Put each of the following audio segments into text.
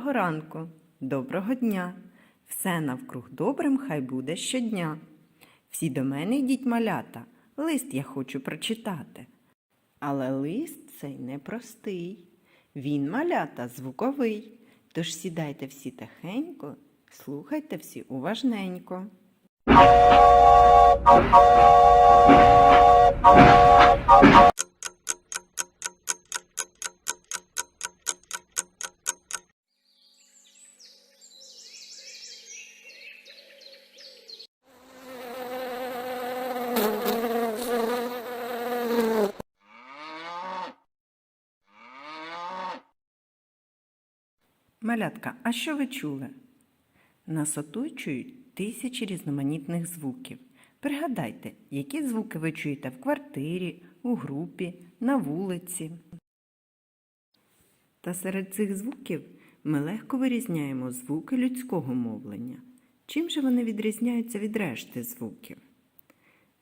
Доброго ранку, доброго дня. Все навкруг добрим хай буде щодня. Всі до мене йдіть малята, лист я хочу прочитати. Але лист цей непростий. Він малята звуковий. Тож сідайте всі тихенько, слухайте всі уважненько. Малятка, а що ви чули? Нас оточують тисячі різноманітних звуків. Пригадайте, які звуки ви чуєте в квартирі, у групі, на вулиці. Та серед цих звуків ми легко вирізняємо звуки людського мовлення. Чим же вони відрізняються від решти звуків?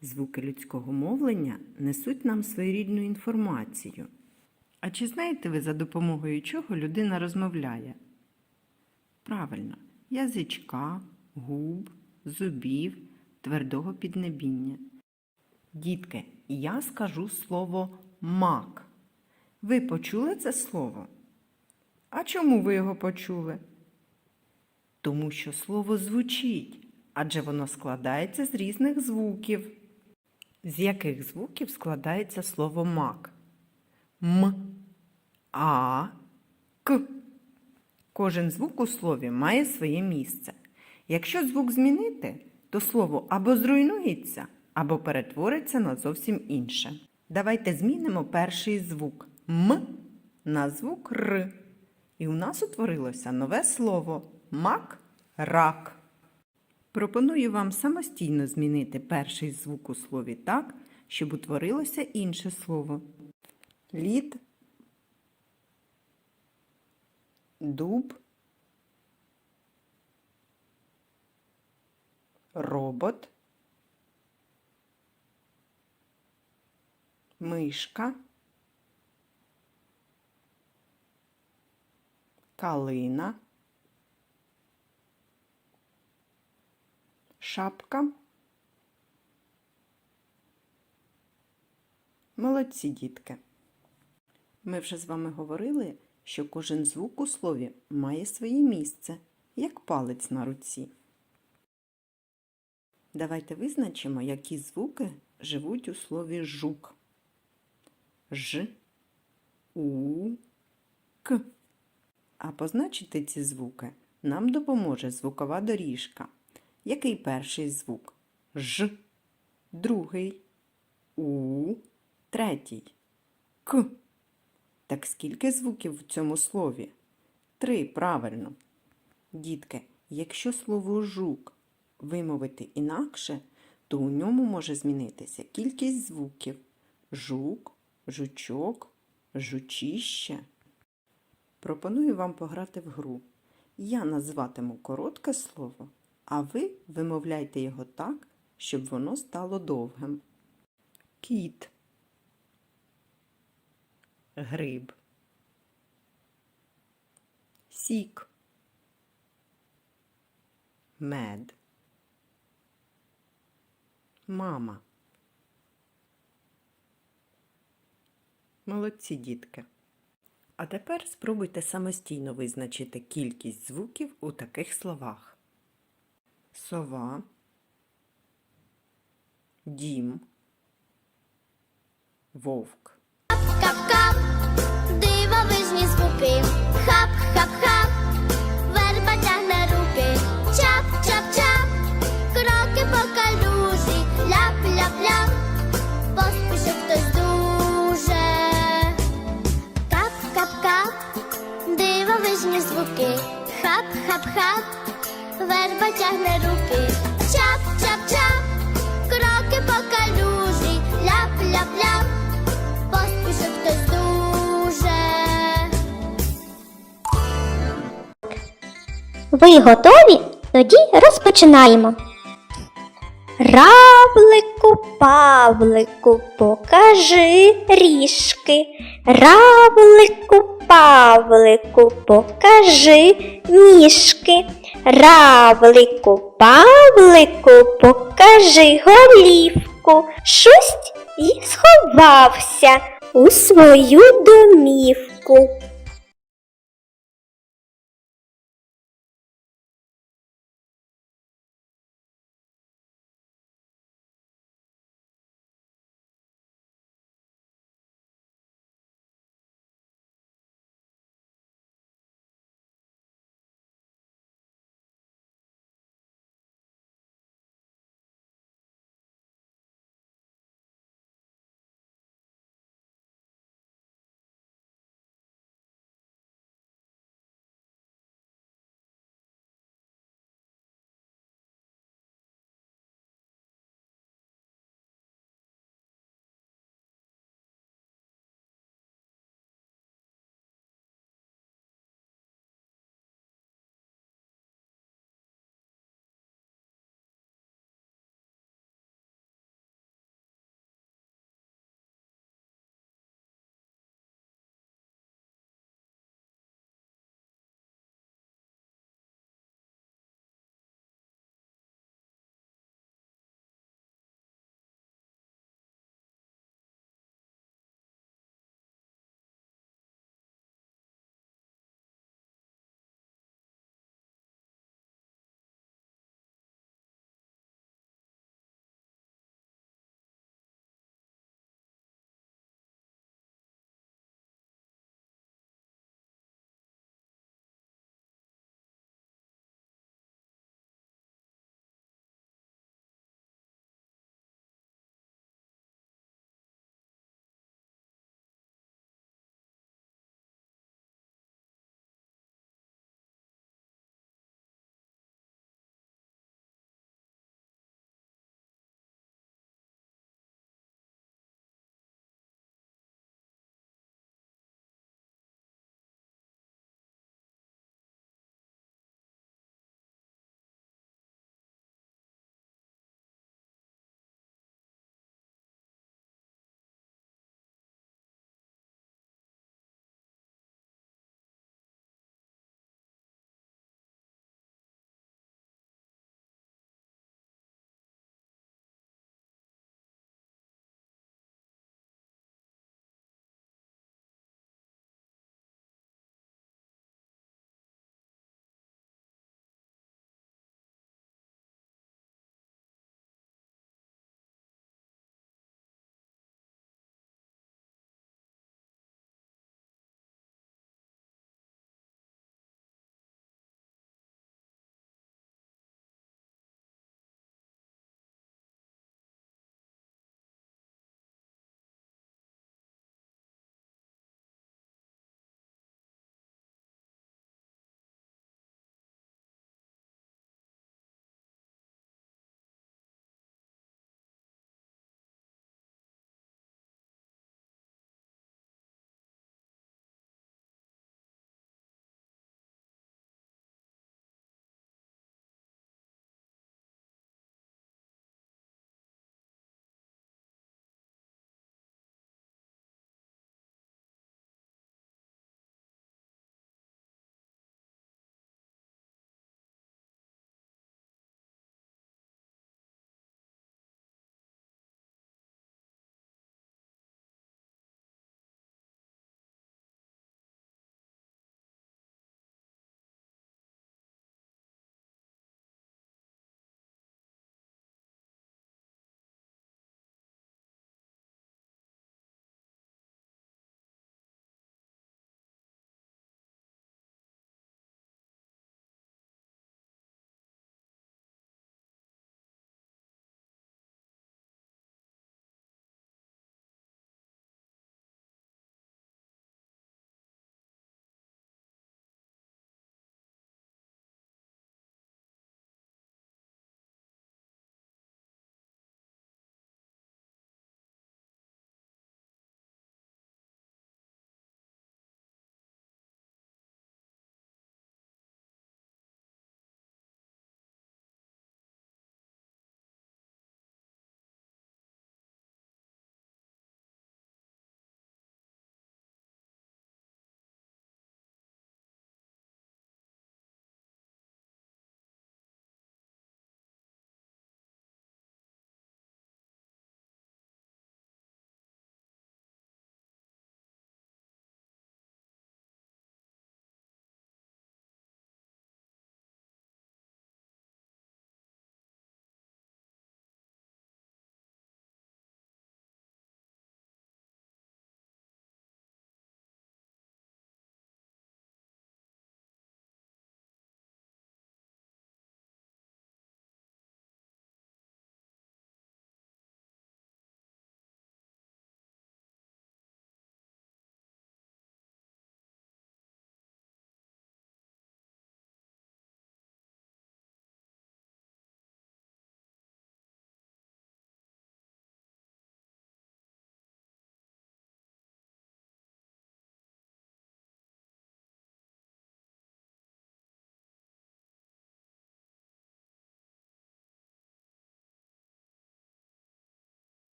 Звуки людського мовлення несуть нам своєрідну інформацію. А чи знаєте ви, за допомогою чого людина розмовляє? Правильно, язичка, губ, зубів, твердого піднебіння. Дітки, я скажу слово мак. Ви почули це слово? А чому ви його почули? Тому що слово звучить, адже воно складається з різних звуків. З яких звуків складається слово мак? М, А. Кожен звук у слові має своє місце. Якщо звук змінити, то слово або зруйнується, або перетвориться на зовсім інше. Давайте змінимо перший звук М на звук Р. І у нас утворилося нове слово мак рак. Пропоную вам самостійно змінити перший звук у слові так, щоб утворилося інше слово. Лід, дуб, робот, мишка, калина, шапка. Молодці дітки. Ми вже з вами говорили, що кожен звук у слові має своє місце, як палець на руці. Давайте визначимо, які звуки живуть у слові жук. Ж, У, К. А позначити ці звуки нам допоможе звукова доріжка. Який перший звук? Ж, другий, У, третій. К. Так скільки звуків в цьому слові? Три, правильно. Дітки, якщо слово жук вимовити інакше, то у ньому може змінитися кількість звуків жук, жучок, жучіще. Пропоную вам пограти в гру. Я назватиму коротке слово, а ви вимовляйте його так, щоб воно стало довгим. Кіт. Гриб. Сік. Мед. Мама. Молодці дітки. А тепер спробуйте самостійно визначити кількість звуків у таких словах. Сова, дім, вовк. Disney Spoopy. Ви готові? Тоді розпочинаємо. Равлику, павлику, покажи ріжки. Равлику, Павлику, покажи ніжки. Равлику, Павлику, покажи голівку. Шусть і сховався у свою домівку.